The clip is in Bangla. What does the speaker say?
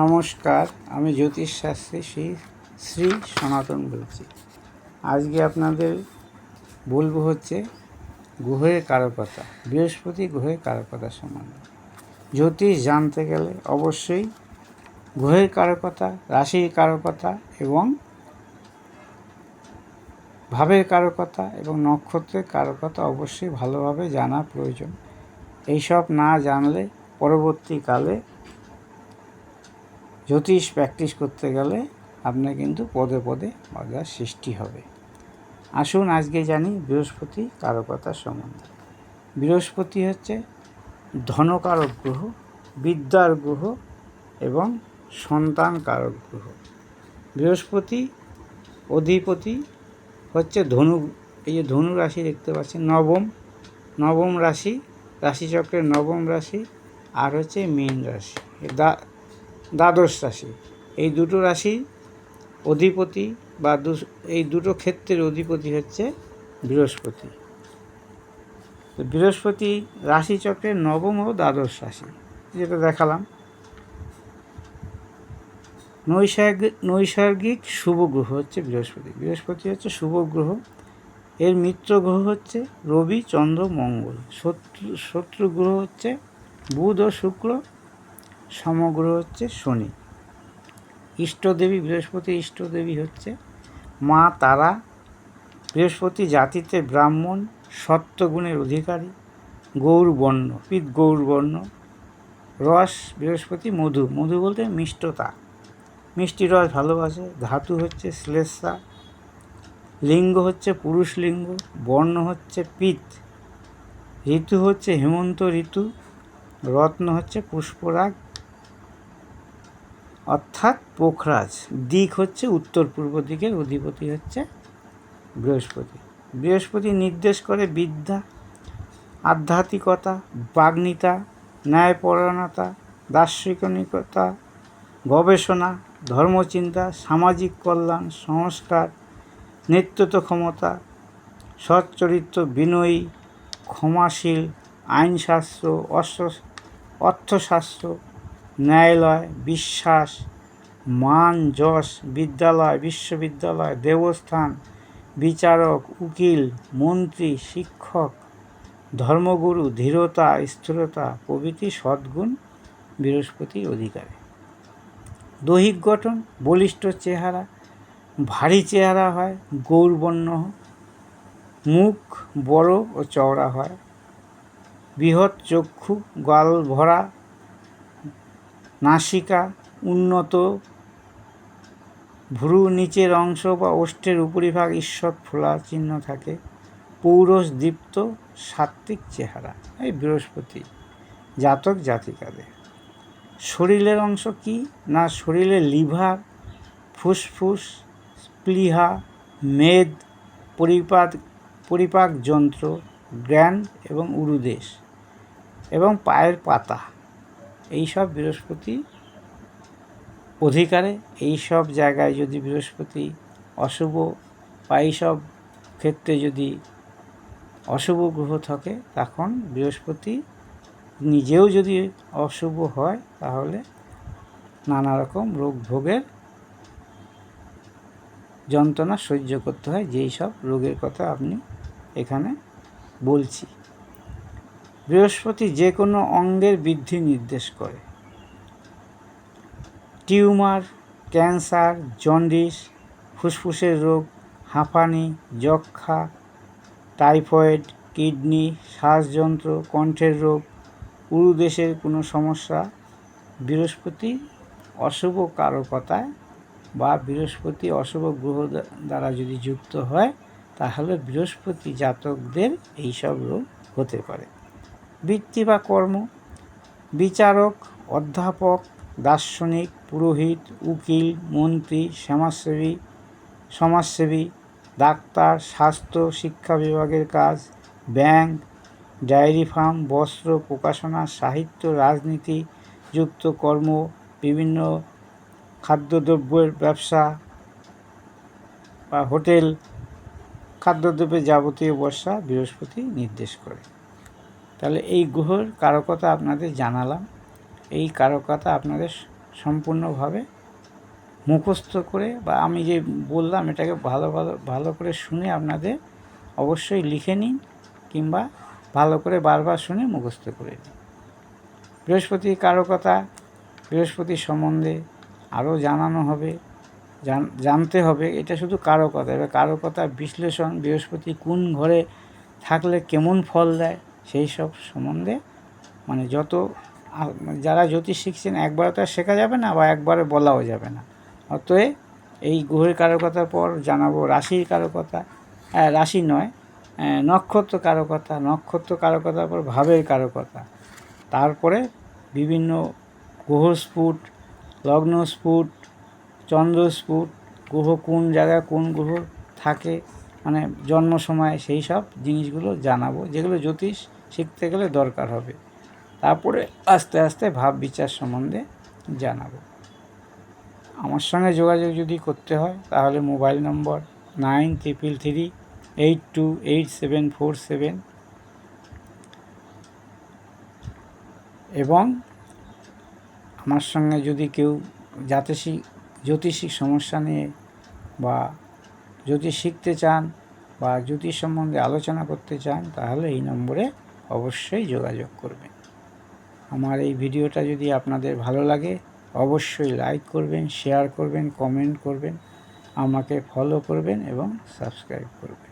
নমস্কার, আমি জ্যোতিষ শাস্ত্রী শ্রী শ্রী সনাতন বলছি। আজকে আপনাদের বলব হচ্ছে গ্রহের কারকতা, বৃহস্পতি গ্রহের কারকতা সম্বন্ধে। জ্যোতিষ জানতে গেলে অবশ্যই গ্রহের কারকতা, রাশির কারকতা এবং ভাবের কারকতা এবং নক্ষত্রের কারকতা অবশ্যই ভালোভাবে জানা প্রয়োজন। এইসব না জানলে পরবর্তীকালে জ্যোতিষ প্র্যাকটিস করতে গেলে আপনার কিন্তু পদে পদে বাধার সৃষ্টি হবে। আসুন আজকে জানি বৃহস্পতি কারকতা সম্বন্ধে। বৃহস্পতি হচ্ছে ধনকারক গ্রহ, বিদ্যার গ্রহ এবং সন্তান কারক গ্রহ। বৃহস্পতি অধিপতি হচ্ছে ধনু, এই যে ধনু রাশি দেখতে পাচ্ছেন, নবম নবম রাশি, রাশিচক্রের নবম রাশি আর হচ্ছে মীন রাশি। দা দ্বাদশ রাশি। এই দুটো রাশি অধিপতি বা এই দুটো ক্ষেত্রের অধিপতি হচ্ছে বৃহস্পতি। বৃহস্পতি রাশিচক্রের নবম ও দ্বাদশ রাশি, যেটা দেখালাম। নৈসর্গিক নৈসর্গিক শুভ গ্রহ হচ্ছে বৃহস্পতি। বৃহস্পতি হচ্ছে শুভ গ্রহ। এর মিত্র গ্রহ হচ্ছে রবি, চন্দ্র, মঙ্গল। শত্রু শত্রু গ্রহ হচ্ছে বুধ ও শুক্র। সমগ্র হচ্ছে শনি। ইষ্টদেবী, বৃহস্পতি ইষ্টদেবী হচ্ছে মা, তারা বৃহস্পতি জাতিতে ব্রাহ্মণ, সত্যগুণের অধিকারী, গৌরবর্ণ, পিত গৌরবর্ণ, রস, বৃহস্পতি, মধু। মধু বলতে মিষ্টতা। মিষ্টি রস ভালোবাসে, ধাতু হচ্ছে শ্লেষা, লিঙ্গ হচ্ছে পুরুষ লিঙ্গ, বর্ণ হচ্ছে পিত, ঋতু হচ্ছে হেমন্ত ঋতু, রত্ন হচ্ছে পুষ্পরাগ অর্থাৎ পোখরাজ। দিক হচ্ছে উত্তর পূর্ব দিকের, অধিপতি হচ্ছে বৃহস্পতি। বৃহস্পতি নির্দেশ করে বিদ্যা, আধ্যাত্মিকতা, বাগ্মিতা, ন্যায়পরায়ণতা দার্শনিকতা গবেষণা, ধর্মচিন্তা, সামাজিক কল্যাণ, সংস্কার, নেতৃত্ব ক্ষমতা, সচ্চরিত্র বিনয়ী, ক্ষমাশীল, আইনশাস্ত্র, অস্ত্র, অর্থশাস্ত্র ন্যায়ালয়, বিশ্বাস, মান, যশ, বিদ্যালয়, বিশ্ববিদ্যালয়, দেবস্থান, বিচারক, উকিল, মন্ত্রী, শিক্ষক, ধর্মগুরু, ধীরতা স্থিরতা প্রভৃতি সদ্গুণ বৃহস্পতির অধিকারে। দৈহিক গঠন, বলিষ্ঠ চেহারা, ভারী চেহারা হয়, গৌরবর্ণ, মুখ বড় ও চওড়া হয়, বৃহৎ চক্ষু, গাল ভরা নাসিকা, উন্নত ভ্রু নিচের অংশ বা ওষ্ঠের উপরিভাগ ঈশ্বর ফোলা চিহ্ন থাকে। পৌরস দীপ্ত সাত্ত্বিক চেহারা, এই বৃহস্পতি, জাতক জাতিকাদের। শরীরের অংশ কি? না, শরীরে লিভার, ফুসফুস প্লীহা মেদ পরিপাক পরিপাক যন্ত্র গ্র্যান্ড এবং উরুদেশ এবং পায়ের পাতা। এইসব বৃহস্পতি অধিকারে, এই সব জায়গায় যদি বৃহস্পতি অশুভ বা এইসব ক্ষেত্রে যদি অশুভ গ্রহ থাকে, তখন বৃহস্পতি নিজেও যদি অশুভ হয়, তাহলে নানা রকম রোগ ভোগের যন্ত্রণা সহ্য করতে হয়, যেই সব রোগের কথা আপনি এখানে বলছি। বৃহস্পতি যে কোনো অঙ্গের বৃদ্ধি নির্দেশ করে। টিউমার, ক্যান্সার, জন্ডিস, ফুসফুসের রোগ, হাঁপানি যক্ষা টাইফয়েড, কিডনি, শ্বাসযন্ত্র, কণ্ঠের রোগ উরুদেশের কোনো সমস্যা, বৃহস্পতি অশুভ কারকতায় বা বৃহস্পতি অশুভ গ্রহ দ্বারা যদি যুক্ত হয়, তাহলে বৃহস্পতি জাতকদের এইসব রোগ হতে পারে। বৃত্তি বা কর্ম, বিচারক, অধ্যাপক, দার্শনিক, পুরোহিত, উকিল, মন্ত্রী, সমাজসেবী সমাজসেবী, ডাক্তার, স্বাস্থ্য, শিক্ষা বিভাগের কাজ, ব্যাংক, ডায়েরি ফার্ম, বস্ত্র, প্রকাশনা, সাহিত্য, রাজনীতি, যুক্ত কর্ম, বিভিন্ন খাদ্যদ্রব্যের ব্যবসা বা হোটেল, খাদ্যদ্রব্যের যাবতীয় বর্ষা বৃহস্পতি নির্দেশ করে। তাহলে এই গ্রহের কারকতা আপনাদের জানালাম। এই কারকতা আপনাদের সম্পূর্ণভাবে মুখস্থ করে বা আমি যে বললাম এটাকে ভালো ভালো ভালো করে শুনে আপনাদের অবশ্যই লিখে নিন কিংবা ভালো করে বারবার শুনে মুখস্থ করে নিন। বৃহস্পতি কারকতা, বৃহস্পতি সম্বন্ধে আরও জানানো হবে জানতে হবে। এটা শুধু কারকতা। এবার কারকতা বিশ্লেষণ, বৃহস্পতি কোন ঘরে থাকলে কেমন ফল দেয় সেই সব সম্বন্ধে মানে যত যারা জ্যোতিষ শিখছেন একবারে তো আর শেখা যাবে না বা একবারে বলাও যাবে না। অতএব এই গ্রহের কারকতার পর জানাব রাশির কারকতা হ্যাঁ, রাশি নয় আহ, নক্ষত্র কারকতা নক্ষত্র কারকতার পর ভাবের কারকতা তারপরে বিভিন্ন গ্রহ স্ফুট লগ্ন স্ফুট চন্দ্র স্ফুট গ্রহ কোন জায়গায় কোন গ্রহ থাকে মানে জন্ম সময় সেই সব জিনিসগুলো জানাব যেগুলো জ্যোতিষ শিখতে গেলে দরকার হবে। তারপরে আস্তে আস্তে ভাব বিচার সম্বন্ধে জানাব। আমার সঙ্গে যোগাযোগ যদি করতে হয়, তাহলে মোবাইল নম্বর nine triple three eight two eight seven four seven এবং আমার সঙ্গে যদি কেউ জাতিশিক জ্যোতিষিক সমস্যা নিয়ে বা জ্যোতিষ শিখতে চান বা জ্যোতিষ সম্বন্ধে আলোচনা করতে চান, তাহলে এই নম্বরে অবশ্যই যোগাযোগ করবেন। আমার এই ভিডিওটা যদি আপনাদের ভালো লাগে, অবশ্যই লাইক করবেন শেয়ার করবেন কমেন্ট করবেন, আমাকে ফলো করবেন এবং সাবস্ক্রাইব করবেন।